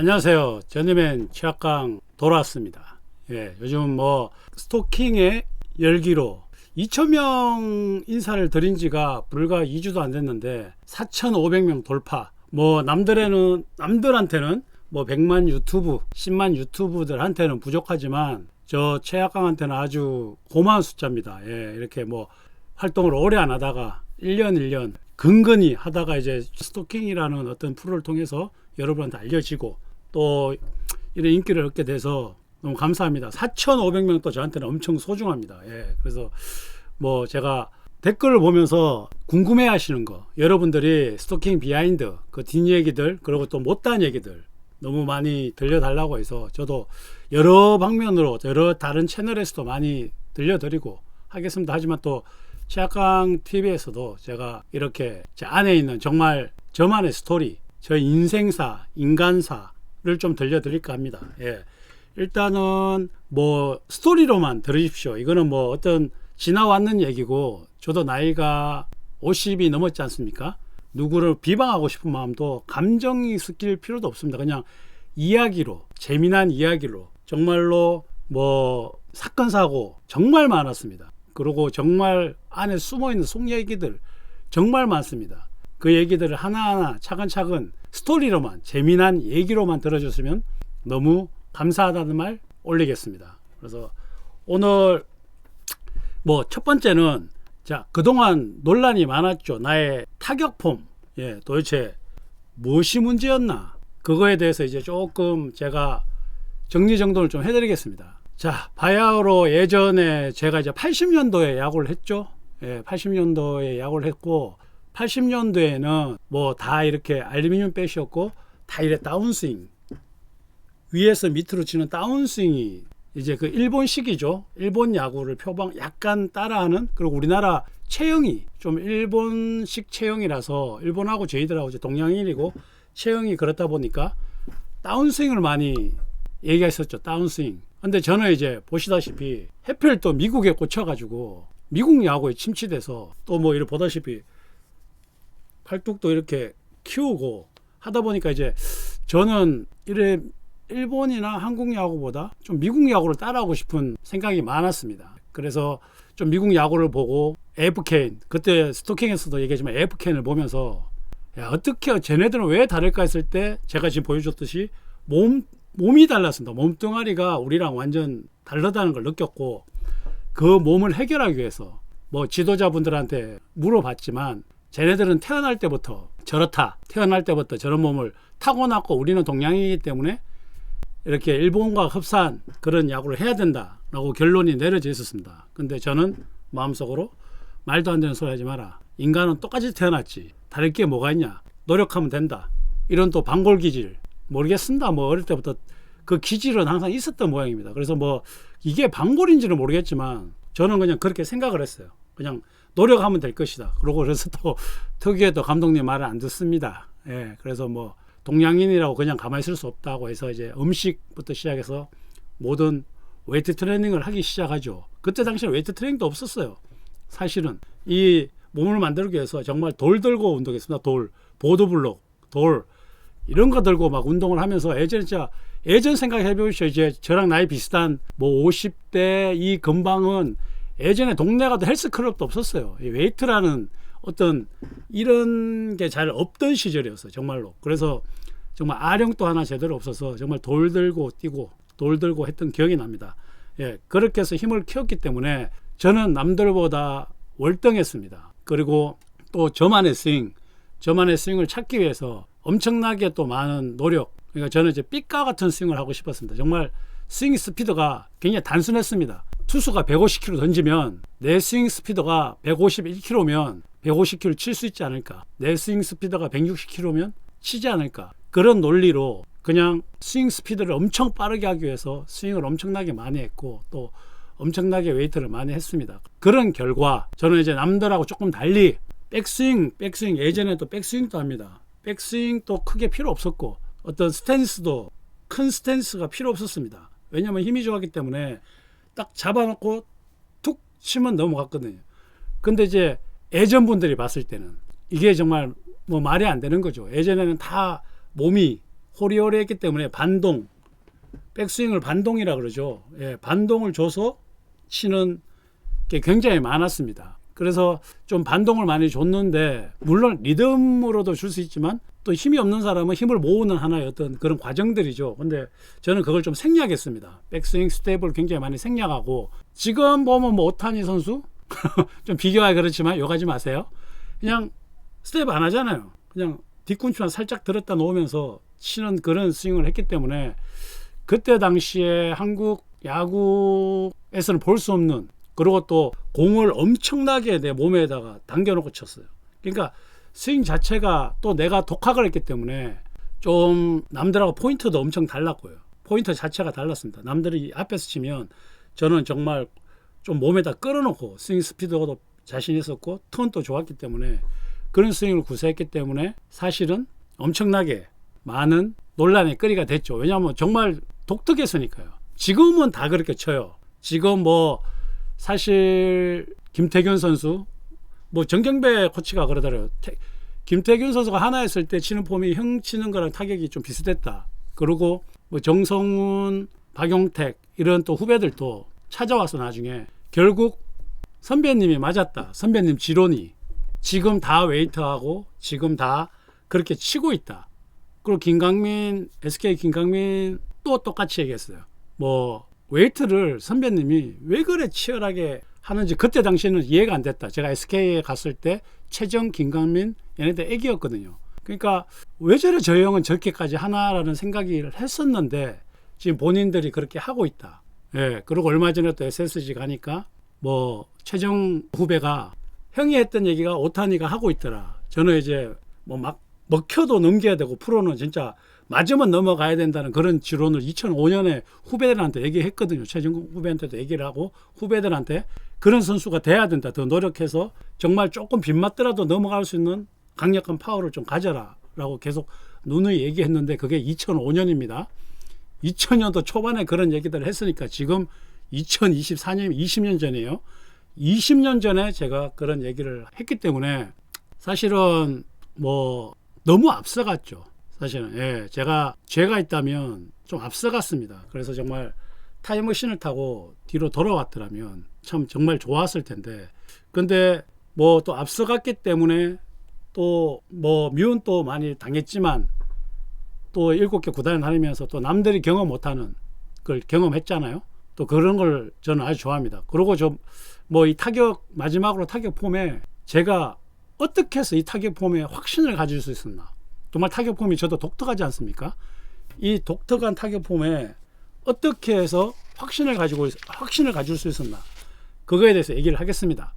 안녕하세요. 전니맨 최학강 돌아왔습니다. 예, 요즘 뭐 스토킹의 열기로 2,000명 인사를 드린 지가 불과 2주도 안 됐는데 4,500명 돌파. 뭐 남들에는 남들한테는 뭐 100만 유튜브, 10만 유튜브들한테는 부족하지만 저 최학강한테는 아주 고마운 숫자입니다. 예, 이렇게 뭐 활동을 오래 안 하다가 1년 1년 근근히 하다가 이제 스토킹이라는 어떤 프로를 통해서 여러분한테 알려지고 또 이런 인기를 얻게 돼서 너무 감사합니다. 4,500명도 저한테는 엄청 소중합니다. 예. 그래서 뭐 제가 댓글을 보면서 궁금해 하시는 거 여러분들이 스토킹 비하인드 그 뒷얘기들 그리고 또 못다한 얘기들 너무 많이 들려달라고 해서 저도 여러 방면으로 여러 다른 채널에서도 많이 들려드리고 하겠습니다. 하지만 또 최학강 TV에서도 제가 이렇게 제 안에 있는 정말 저만의 스토리, 저의 인생사, 인간사를 좀 들려드릴까 합니다. 예. 일단은 뭐 스토리로만 들으십시오. 이거는 뭐 어떤 지나왔는 얘기고 저도 나이가 50이 넘었지 않습니까? 누구를 비방하고 싶은 마음도 감정이 섞일 필요도 없습니다. 그냥 이야기로 재미난 이야기로 정말로 뭐 사건 사고 정말 많았습니다. 그리고 정말 안에 숨어 있는 속 얘기들 정말 많습니다. 그 얘기들을 하나하나 차근차근 스토리로만 재미난 얘기로만 들어줬으면 너무 감사하다는 말 올리겠습니다. 그래서 오늘 뭐 첫 번째는 자 그동안 논란이 많았죠. 나의 타격폼 예 도대체 무엇이 문제였나 그거에 대해서 이제 조금 제가 정리정돈을 좀 해드리겠습니다. 자 바야흐로 예전에 제가 이제 80년도에 야구를 했죠. 예, 80년도에 야구를 했고 80년도에는 뭐 다 이렇게 알루미늄 백이었고 다 이래 다운스윙 위에서 밑으로 치는 다운스윙이 이제 그 일본식이죠. 일본 야구를 표방 약간 따라하는 그리고 우리나라 체형이 좀 일본식 체형이라서 일본하고 저희들하고 이제 동양인이고 체형이 그렇다 보니까 다운스윙을 많이 얘기했었죠. 다운스윙. 근데 저는 이제 보시다시피 해필 또 미국에 꽂혀가지고 미국 야구에 침체돼서 또 뭐 이렇게 보다시피 팔뚝도 이렇게 키우고 하다 보니까 이제 저는 이래 일본이나 한국 야구보다 좀 미국 야구를 따라하고 싶은 생각이 많았습니다. 그래서 좀 미국 야구를 보고 AFK인 그때 스토킹에서도 얘기했지만 AFK인을 보면서 야 어떻게 쟤네들은 왜 다를까 했을 때 제가 지금 보여줬듯이 몸 몸이 달랐습니다. 몸뚱아리가 우리랑 완전 다르다는 걸 느꼈고 그 몸을 해결하기 위해서 뭐 지도자분들한테 물어봤지만 쟤네들은 태어날 때부터 저렇다. 태어날 때부터 저런 몸을 타고났고 우리는 동양이기 때문에 이렇게 일본과 흡사한 그런 야구를 해야 된다라고 결론이 내려져 있었습니다. 근데 저는 마음속으로 말도 안 되는 소리 하지 마라. 인간은 똑같이 태어났지. 다를 게 뭐가 있냐. 노력하면 된다. 이런 또 방골 기질 모르겠습니다. 뭐 어릴 때부터 그 기질은 항상 있었던 모양입니다. 그래서 뭐 이게 방골인지는 모르겠지만 저는 그냥 그렇게 생각을 했어요. 그냥 노력하면 될 것이다. 그러고 그래서 또 특유의 또 감독님 말을 안 듣습니다. 예, 그래서 뭐 동양인이라고 그냥 가만히 있을 수 없다고 해서 이제 음식부터 시작해서 모든 웨이트 트레이닝을 하기 시작하죠. 그때 당시에 웨이트 트레이닝도 없었어요. 사실은 이 몸을 만들기 위해서 정말 돌 들고 운동했습니다. 돌, 보드블록, 돌 이런 거 들고 막 운동을 하면서 예전에 진짜 예전 생각해 보십시오. 이제 저랑 나이 비슷한 뭐 50대 이 근방은 예전에 동네 가도 헬스클럽도 없었어요. 이 웨이트라는 어떤 이런 게 잘 없던 시절이었어요. 정말로. 그래서 정말 아령도 하나 제대로 없어서 정말 돌 들고 뛰고 돌 들고 했던 기억이 납니다. 예, 그렇게 해서 힘을 키웠기 때문에 저는 남들보다 월등했습니다. 그리고 또 저만의 스윙, 저만의 스윙을 찾기 위해서 엄청나게 또 많은 노력. 그러니까 저는 이제 삐까 같은 스윙을 하고 싶었습니다. 정말 스윙 스피드가 굉장히 단순했습니다. 투수가 150km 던지면 내 스윙 스피드가 151km면 150km 칠 수 있지 않을까. 내 스윙 스피드가 160km면 치지 않을까. 그런 논리로 그냥 스윙 스피드를 엄청 빠르게 하기 위해서 스윙을 엄청나게 많이 했고 또 엄청나게 웨이트를 많이 했습니다. 그런 결과 저는 이제 남들하고 조금 달리 백스윙, 백스윙 예전에도 백스윙도 합니다. 백스윙도 크게 필요 없었고 어떤 스탠스도 큰 스탠스가 필요 없었습니다. 왜냐하면 힘이 좋았기 때문에 딱 잡아놓고 툭 치면 넘어갔거든요. 근데 이제 예전 분들이 봤을 때는 이게 정말 뭐 말이 안 되는 거죠. 예전에는 다 몸이 호리호리했기 때문에 반동 백스윙을 반동이라 그러죠. 예, 반동을 줘서 치는 게 굉장히 많았습니다. 그래서 좀 반동을 많이 줬는데 물론 리듬으로도 줄 수 있지만 또 힘이 없는 사람은 힘을 모으는 하나의 어떤 그런 과정들이죠. 근데 저는 그걸 좀 생략했습니다. 백스윙 스텝을 굉장히 많이 생략하고 지금 보면 뭐 오타니 선수 좀 비교하기 그렇지만 욕하지 마세요. 그냥 스텝 안 하잖아요. 그냥 뒤꿈치만 살짝 들었다 놓으면서 치는 그런 스윙을 했기 때문에 그때 당시에 한국 야구에서는 볼 수 없는 그리고 또 공을 엄청나게 내 몸에다가 당겨놓고 쳤어요. 그러니까 스윙 자체가 또 내가 독학을 했기 때문에 좀 남들하고 포인트도 엄청 달랐고요. 포인트 자체가 달랐습니다. 남들이 앞에서 치면 저는 정말 좀 몸에다 끌어놓고 스윙 스피드도 자신 있었고 턴도 좋았기 때문에 그런 스윙을 구사했기 때문에 사실은 엄청나게 많은 논란의 거리가 됐죠. 왜냐하면 정말 독특했으니까요. 지금은 다 그렇게 쳐요. 지금 뭐 사실 김태균 선수 뭐 정경배 코치가 그러더라고요. 태- 김태균 선수가 하나 했을 때 치는 폼이 형 치는 거랑 타격이 좀 비슷했다. 그리고 뭐 정성훈, 박용택 이런 또 후배들도 찾아와서 나중에 결국 선배님이 맞았다. 선배님 지론이 지금 다 웨이트하고 지금 다 그렇게 치고 있다. 그리고 김강민 SK 김강민 또 똑같이 얘기했어요. 뭐 웨이트를 선배님이 왜 그래 치열하게 하는지 그때 당시에는 이해가 안 됐다. 제가 SK에 갔을 때 최정, 김강민 얘네들 애기였거든요. 그러니까 왜 저래 저 형은 저렇게까지 하나라는 생각을 했었는데 지금 본인들이 그렇게 하고 있다. 예. 그리고 얼마 전에 또 SSG 가니까 뭐 최정 후배가 형이 했던 얘기가 오타니가 하고 있더라. 저는 이제 뭐 막 먹혀도 넘겨야 되고 프로는 진짜 맞으면 넘어가야 된다는 그런 지론을 2005년에 후배들한테 얘기했거든요. 최정 후배한테도 얘기를 하고 후배들한테 그런 선수가 돼야 된다. 더 노력해서 정말 조금 빗맞더라도 넘어갈 수 있는 강력한 파워를 좀 가져라 라고 계속 누누이 얘기했는데 그게 2005년입니다. 2000년도 초반에 그런 얘기들을 했으니까 지금 2024년 20년 전이에요. 20년 전에 제가 그런 얘기를 했기 때문에 사실은 뭐 너무 앞서갔죠. 사실은 예, 제가 죄가 있다면 좀 앞서갔습니다. 그래서 정말 타임머신을 타고 뒤로 돌아왔더라면 참 정말 좋았을 텐데 근데 뭐 또 앞서갔기 때문에 또 뭐 미운 또 많이 당했지만 또 일곱 개 구단을 다니면서 또 남들이 경험 못하는 걸 경험했잖아요. 또 그런 걸 저는 아주 좋아합니다. 그리고 좀 뭐 이 타격 마지막으로 타격 폼에 제가 어떻게 해서 이 타격 폼에 확신을 가질 수 있었나? 정말 타격 폼이 저도 독특하지 않습니까? 이 독특한 타격 폼에 어떻게 해서 확신을 가지고 있- 확신을 가질 수 있었나? 그거에 대해서 얘기를 하겠습니다.